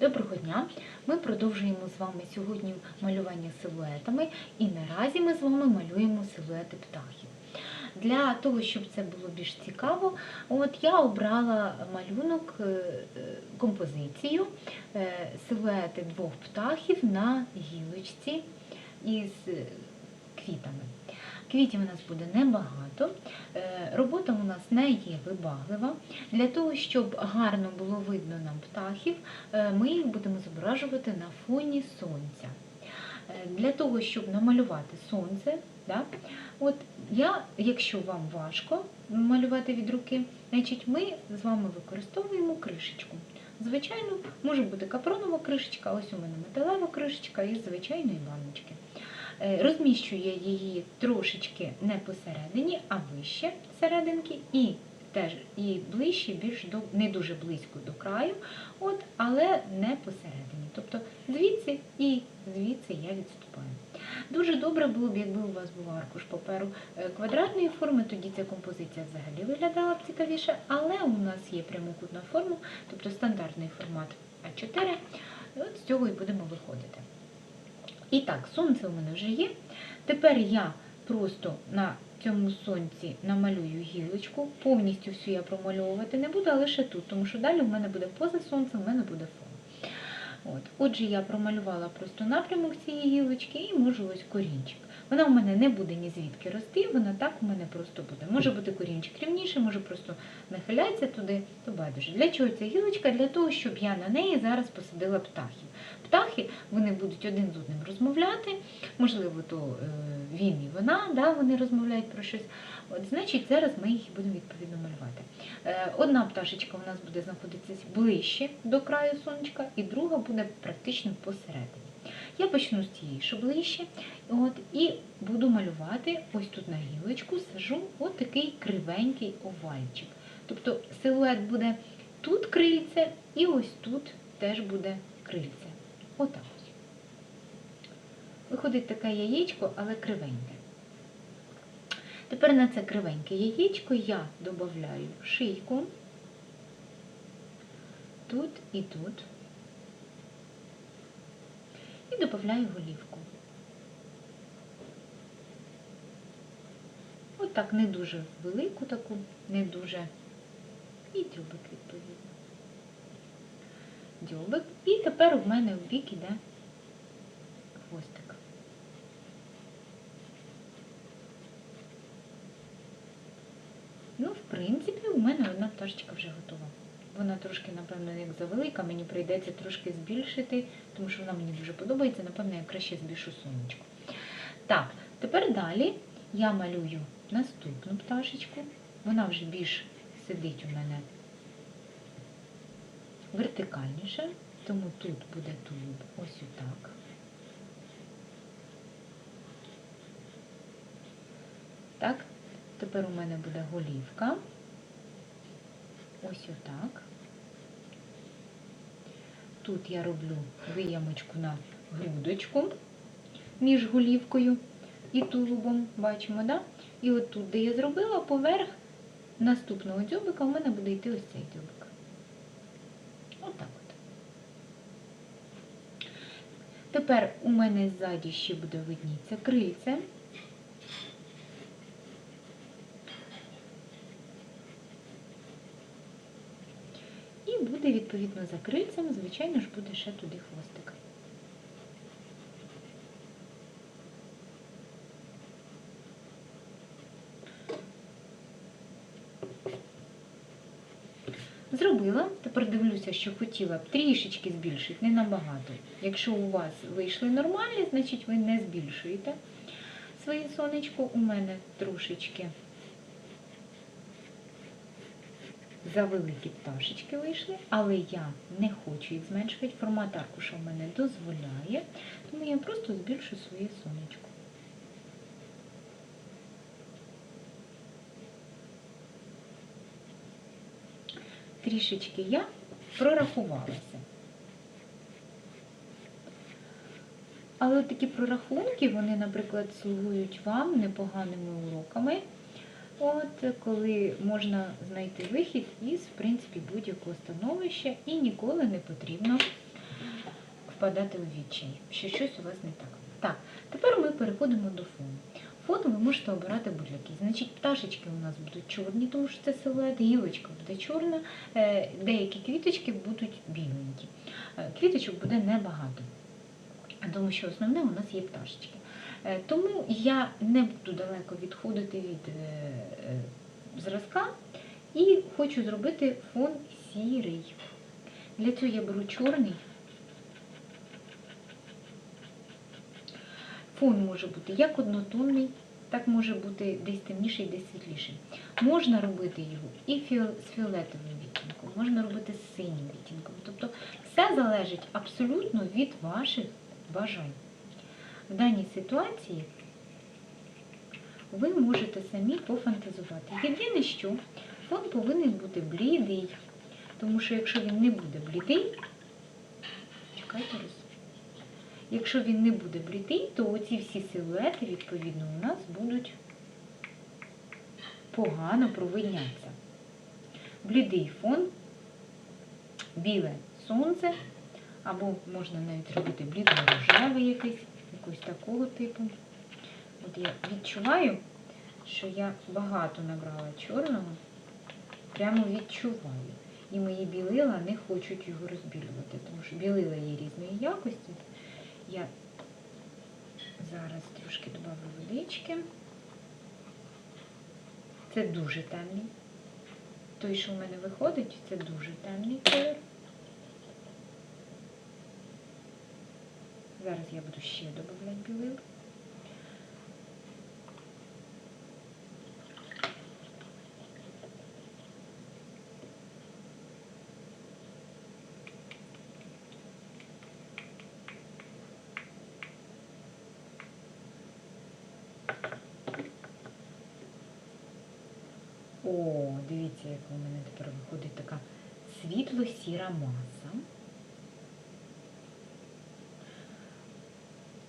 Доброго дня! Ми продовжуємо з вами сьогодні малювання силуетами і наразі ми з вами малюємо силуети птахів. Для того, щоб це було більш цікаво, от я обрала малюнок, е, е, композицію е, силуети двох птахів на гілочці із квітами. Квітів у нас буде небагато, е, робота у нас не є вибаглива. Для того, щоб гарно було видно нам птахів, е, ми їх будемо зображувати на фоні сонця. Е, Для того, щоб намалювати сонце, да, от я, якщо вам важко малювати від руки, значить ми з вами використовуємо кришечку. Звичайно, може бути капронова кришечка, ось у мене металева кришечка із звичайної баночки. Е, Розміщую я її трошечки не посередині, а вище серединки і теж і ближче, більш до не дуже близько до краю, от, але не посередині. Тобто звідси і звідси я відступаю. Дуже добре було б, якби у вас був аркуш паперу е, квадратної форми, тоді ця композиція взагалі виглядала б цікавіше, але у нас є прямокутна форма, тобто стандартний формат А4. І от з цього і будемо виходити. І так, сонце у мене вже є. Тепер я просто на цьому сонці намалюю гілочку. Повністю всю я промальовувати не буду, а лише тут, тому що далі в мене буде поза сонцем, в мене буде фон. От. Отже, я промалювала просто напрямок цієї гілочки і можу ось корінчик. Вона у мене не буде ні звідки рости, вона так у мене просто буде. Може бути корінчик рівніше, може просто нахиляється туди, то байдуже. Для чого ця гілочка? Для того, щоб я на неї зараз посадила птахів. Птахи вони будуть один з одним розмовляти, можливо, то е, він і вона, да, вони розмовляють про щось. От, значить, зараз ми їх будемо відповідно малювати. Е, Одна пташечка у нас буде знаходитися ближче до краю сонечка, і друга буде практично посередині. Я почну з тієї, що ближче, от, і буду малювати ось тут на гілочку, сажу от такий кривенький овальчик. Тобто силует буде тут крильце, і ось тут теж буде крильце. Отак ось. Виходить таке яєчко, але кривеньке. Тепер на це кривеньке яєчко я додаю шийку тут і тут. І додаю голівку. От так не дуже велику таку, не дуже. І дзьобик відповідно. Дзьобик. І тепер у мене в бік іде хвостик. Ну, в принципі, у мене одна пташечка вже готова. Вона трошки, напевно, як завелика, мені прийдеться трошки збільшити, тому що вона мені дуже подобається, напевно, я краще збільшу сонечко. Так, тепер далі я малюю наступну пташечку. Вона вже більш сидить у мене вертикальніше, тому тут буде тулуб ось отак. Так, тепер у мене буде голівка. Ось отак. Тут я роблю виямочку на грудочку між голівкою і тулубом, бачимо, да? І от тут, де я зробила, поверх наступного дзьобика у мене буде йти ось цей дзьобик. Отак от. Тепер у мене ззаді ще буде видніться крильце. І буде, відповідно, за крильцем, звичайно ж, буде ще туди хвостик. Зробила, тепер дивлюся, що хотіла б трішечки збільшити, не набагато. Якщо у вас вийшли нормальні, значить ви не збільшуєте своє сонечко. У мене трошечки завеликі пташечки вийшли, але я не хочу їх зменшувати. Формат аркуша в мене дозволяє, тому я просто збільшу своє сонечко. Трішечки я прорахувалася. Але такі прорахунки, вони, наприклад, слугують вам непоганими уроками. От коли можна знайти вихід із, в принципі, будь-якого становища і ніколи не потрібно впадати у відчай, що щось у вас не так. Так, тепер ми переходимо до фону. Фон ви можете обирати будь-який. Значить, пташечки у нас будуть чорні, тому що це силует, гілочка буде чорна, е, деякі квіточки будуть біленькі. Е, Квіточок буде небагато, тому що основне у нас є пташечки. Е, Тому я не буду далеко відходити від е, е, зразка і хочу зробити фон сірий. Для цього я беру чорний. Фон може бути як однотонний, так може бути десь темніший, десь світліший. Можна робити його і з фіолетовим відтінком, можна робити з синім відтінком. Тобто все залежить абсолютно від ваших бажань. В даній ситуації ви можете самі пофантазувати. Єдине, що фон повинен бути блідий, тому що якщо він не буде блідий, чекайте роз. Якщо він не буде блідий, то оці всі силуети, відповідно, у нас будуть погано провиднятися. Блідий фон, біле сонце, або можна навіть робити блідо-рожеве якесь, якось такого типу. От я відчуваю, що я багато набрала чорного, прямо відчуваю. І мої білила не хочуть його розбілювати, тому що білила є різної якості. Я зараз трошки додавлю водички. Це дуже темний. Той, що в мене виходить, це дуже темний колір. Зараз я буду ще додавати білил. О, дивіться, яка у мене тепер виходить така світло-сіра маса.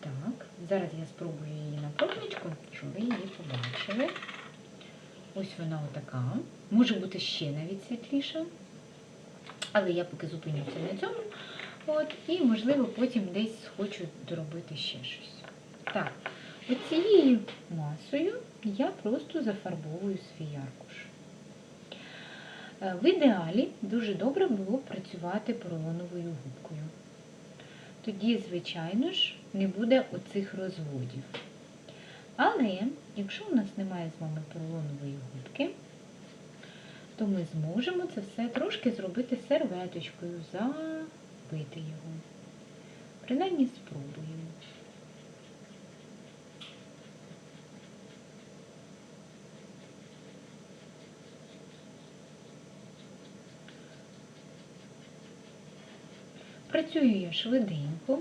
Так, зараз я спробую її на пробничку, щоб ви її побачили. Ось вона отака. Може бути ще навіть світліша. Але я поки зупинюся на цьому. От, і, можливо, потім десь хочу доробити ще щось. Так, оцією масою я просто зафарбовую свій аркуш. Е, В ідеалі дуже добре було працювати поролоновою губкою. Тоді, звичайно ж, не буде оцих розводів. Але, якщо у нас немає з вами поролонової губки, то ми зможемо це все трошки зробити серветочкою, забити його. Принаймні спробуємо. Працюю я швиденько,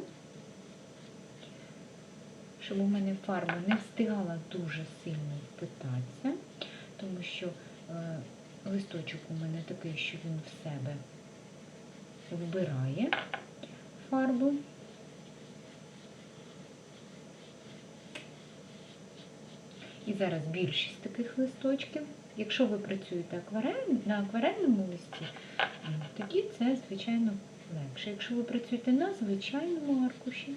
щоб у мене фарба не встигала дуже сильно впитатися, тому що е, листочок у мене такий, що він в себе вбирає фарбу. І зараз більшість таких листочків. Якщо ви працюєте акварель, на акварельному листі, м, тоді це, звичайно, легше. Якщо ви працюєте на звичайному аркуші,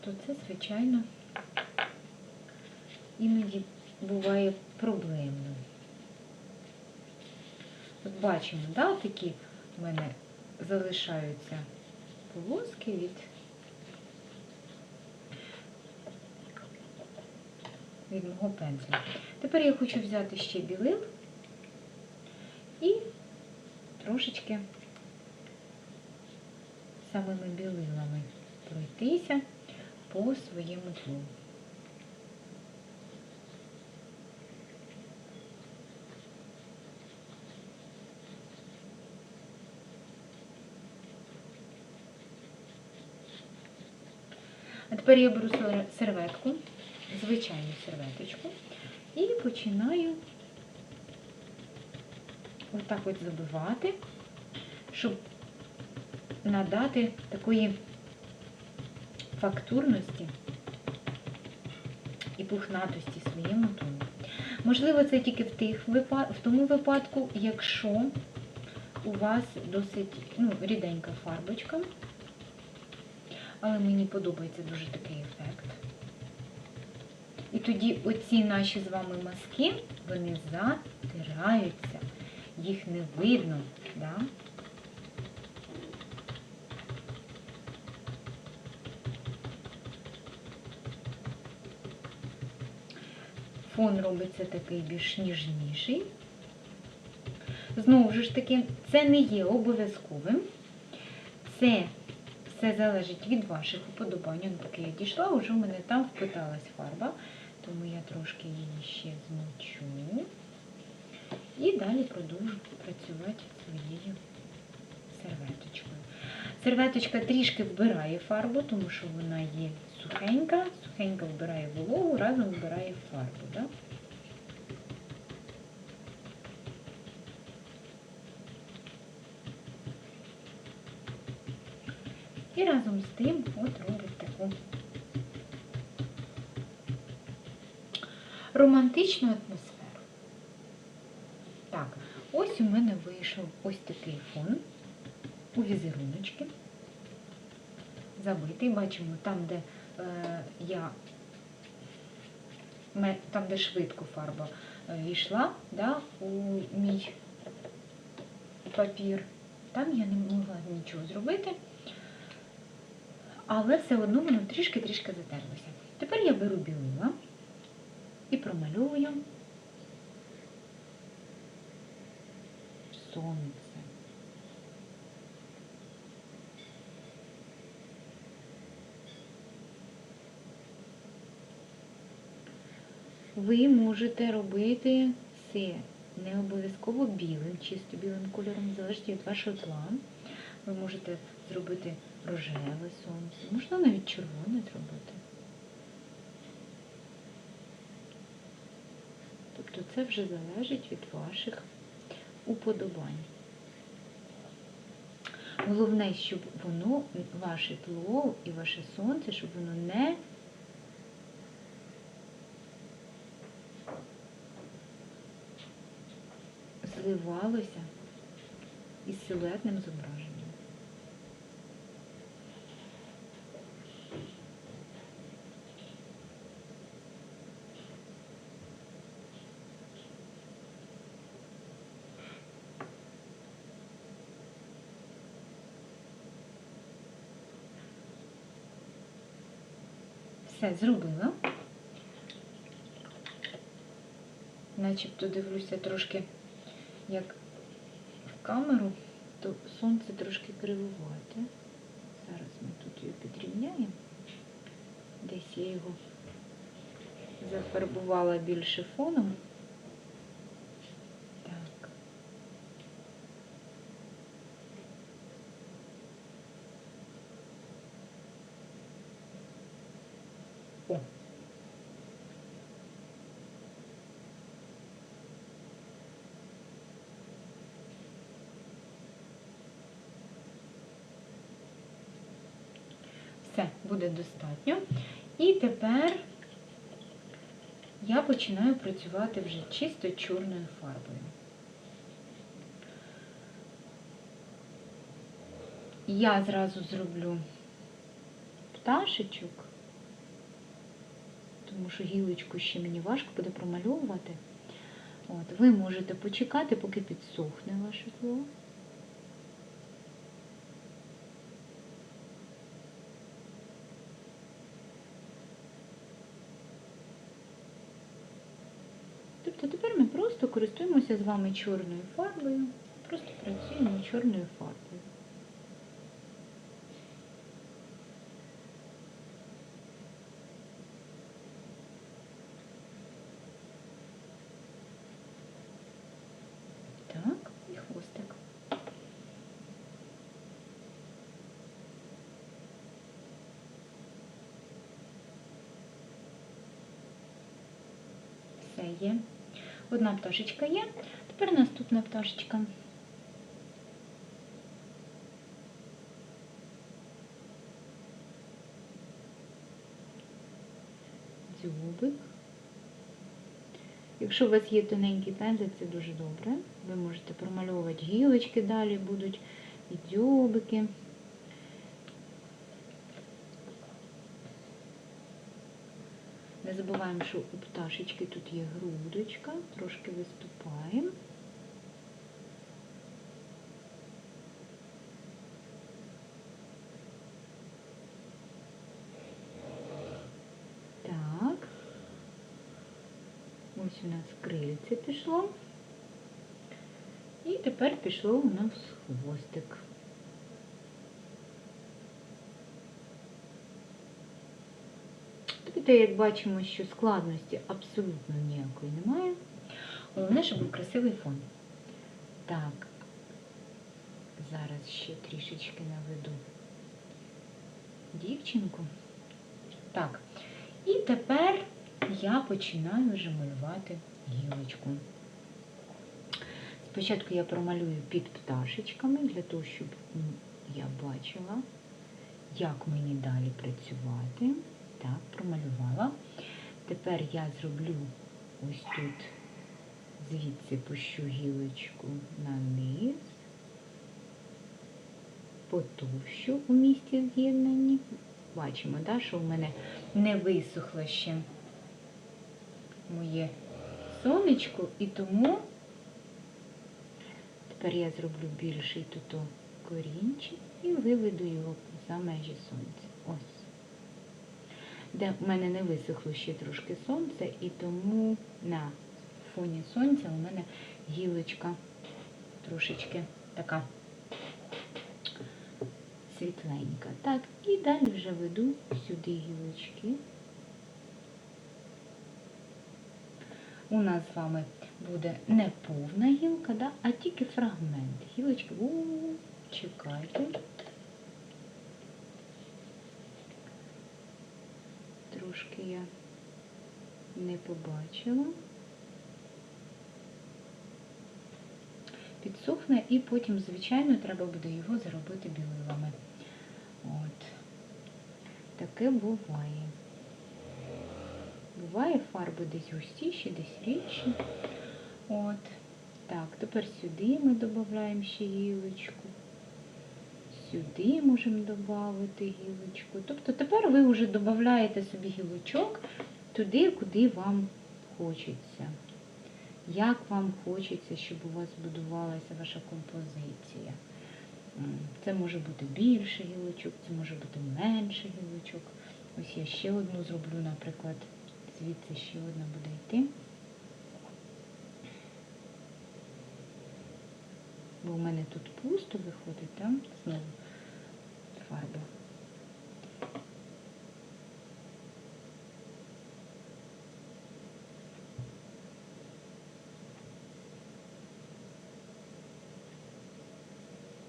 то це, звичайно, іноді буває проблемно. От бачимо, да, такі в мене залишаються полоски від, від мого пензля. Тепер я хочу взяти ще білил і трошечки самими білилами пройтися по своєму тлу. А тепер я беру серветку, звичайну серветочку, і починаю отак от забивати, щоб надати такої фактурності і пухнатості своєму тону. Можливо, це тільки в тих в тому випадку, якщо у вас досить ну, ріденька фарбочка. Але мені подобається дуже такий ефект. Тоді оці наші з вами мазки, вони затираються, їх не видно. Да? Фон робиться такий більш ніжніший. Знову ж таки, це не є обов'язковим. Це все залежить від ваших уподобань. Поки я дійшла, вже в мене там впиталась фарба, трошки її ще змочу. І далі продовжу працювати своєю серветочкою. Серветочка трішки вбирає фарбу, тому що вона є сухенька, сухенька вбирає вологу, разом вбирає фарбу. Да? І разом з тим от робить таку романтичну атмосферу. Так, ось у мене вийшов ось такий фон у візеруночки. Забитий, бачимо, там, де е, я там, де швидко фарба е, йшла да, у мій папір, там я не могла нічого зробити, але все одно воно трішки-трішки затерлося. Тепер я беру білила і промальовую сонце. Ви можете робити це не обов'язково білим, чисто білим кольором, залежить від вашого плану. Ви можете зробити рожеве сонце, можна навіть червоне зробити. Тобто це вже залежить від ваших уподобань. Головне, щоб воно, ваше тло і ваше сонце, щоб воно не зливалося із силуетним зображенням. Все, зробила. Начебто дивлюся трошки, як в камеру, то сонце трошки кривувате. Зараз ми тут його підрівняємо. Десь я його зафарбувала більше фоном. Буде достатньо. І тепер я починаю працювати вже чисто чорною фарбою. Я зразу зроблю пташечок, тому що гілочку ще мені важко буде промальовувати. От, ви можете почекати, поки підсохне ваше тло. Тобто тепер ми просто користуємося з вами чорною фарбою, просто працюємо чорною фарбою. Так, і хвостик. Все є. Одна пташечка є. Тепер наступна пташечка. Дзьобик. Якщо у вас є тоненький пензель, це дуже добре. Ви можете промальовувати гілочки далі будуть, і дзьобики. Не забуваємо, що у пташечки тут є грудочка, трошки виступаємо. Так. Ось у нас крильце пішло. І тепер пішло у нас хвостик. Тобто, як бачимо, що складності абсолютно ніякої немає. Головне, щоб був красивий фон. Так, зараз ще трішечки наведу дівчинку. Так. І тепер я починаю вже малювати гілочку. Спочатку я промалюю під пташечками, для того, щоб я бачила, як мені далі працювати. Так, промалювала. Тепер я зроблю ось тут, звідси пущу гілочку на низ, потовщу у місці з'єднанні. Бачимо, да, що у мене Не висохло ще моє сонечко, і тому Тепер я зроблю більший тут корінчик і виведу його за межі сонця. Ось. Де в мене не висохло ще трошки сонце, і тому на фоні сонця у мене гілочка трошечки така. світленька. Так, і далі вже веду сюди гілочки. У нас з вами буде не повна гілка, да, а тільки фрагмент. Гілочки, у, чекайте. Трошки я не побачила. Підсохне і потім, звичайно, треба буде його заробити білилами. От. Таке буває. Буває фарби десь густіші, десь рідші. От. Так, тепер сюди ми додаємо ще гілочку. Сюди можемо додати гілочку. Тобто тепер ви вже додаєте собі гілочок. Туди, куди вам хочеться. Як вам хочеться, щоб у вас будувалася ваша композиція. Це може бути більше гілочок, це може бути менше гілочок. Ось я ще одну зроблю, наприклад, звідси ще одна буде йти. Бо у мене тут пусто виходить, так? Знову фарба.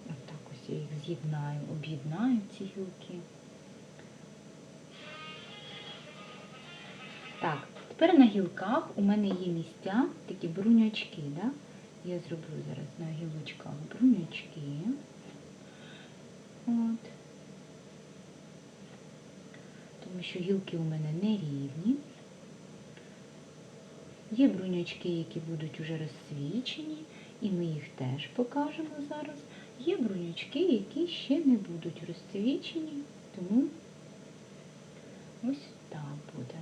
Отак ось я їх з'єднаю, об'єднаю ці гілки. Так, тепер на гілках у мене є місця, такі бруньочки. Да? Я зроблю зараз на гілочках брунячки. От. Тому що гілки у мене не рівні. Є брунячки, які будуть уже розсвічені, і ми їх теж покажемо зараз. Є брунячки, які ще не будуть розсвічені, тому ось так буде.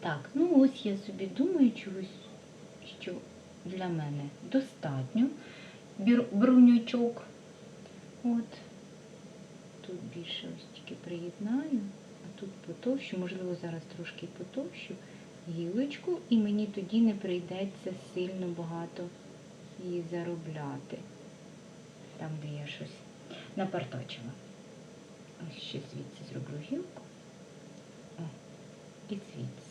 Так, ну ось я собі думаю, чогось, що для мене достатньо бруньочок. От. Тут більше ось тільки приєднаю, а тут потовщу, можливо, зараз трошки потовщу гілочку, і мені тоді не прийдеться сильно багато її заробляти. Там, де я щось напартачила. Ось ще звідси зроблю гілку. О, і звідси.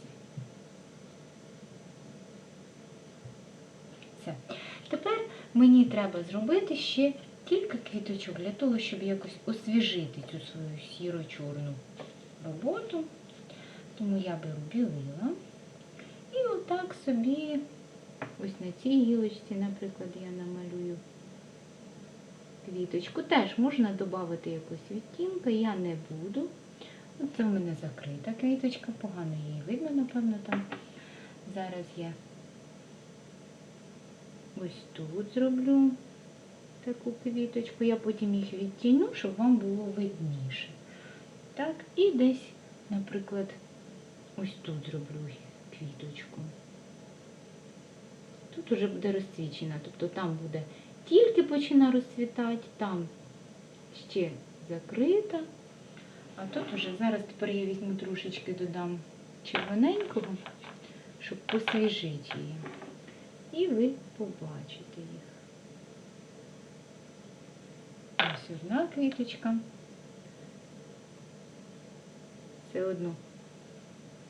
Все. Тепер мені треба зробити ще кілька квіточок для того, щоб якось освіжити цю свою сіро-чорну роботу. Тому я беру білила і отак собі Ось на цій гілочці, наприклад, я намалюю квіточку. Теж можна додати якусь відтінка, я не буду. Це у мене закрита квіточка, погано її видно, напевно, там. Зараз я ось тут зроблю таку квіточку. Я потім їх відтіню, щоб вам було видніше. Так, і десь, наприклад, ось тут зроблю квіточку. Тут уже буде розцвічена, тобто там буде тільки почина розцвітати, там ще закрита. А тут уже зараз тепер я візьму трошечки додам червоненького, щоб посвіжити її. І ви побачите їх. Ось одна квіточка. Все одно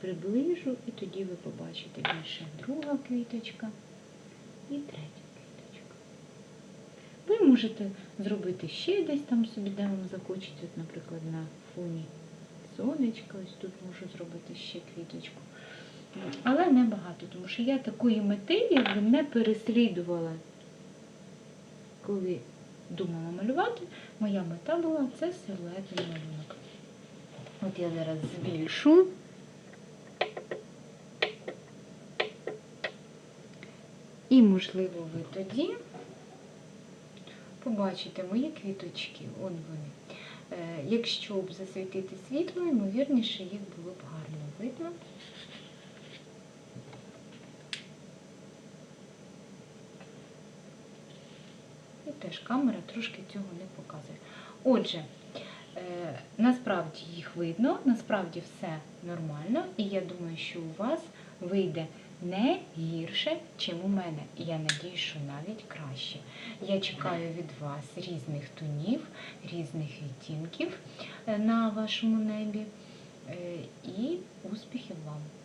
приближу, і тоді ви побачите більше. Друга квіточка. І третя квіточка. Ви можете зробити ще десь там собі, де вам захочеться, наприклад, на фоні сонечка. Ось тут можу зробити ще квіточку. Але не багато, тому що я такої мети якби не переслідувала. Коли думала малювати, моя мета була це силуетний малюнок. От я зараз збільшу. І, можливо, ви тоді побачите мої квіточки. От вони. Е, Якщо б засвітити світло, ймовірніше, їх було б гарно видно. теж камера трошки цього не показує. Отже, е, насправді їх видно, насправді все нормально, і я думаю, що у вас вийде не гірше, чим у мене. І я надію, що навіть краще. Я чекаю від вас різних тонів, різних відтінків е, на вашому небі. Е, і успіхів вам!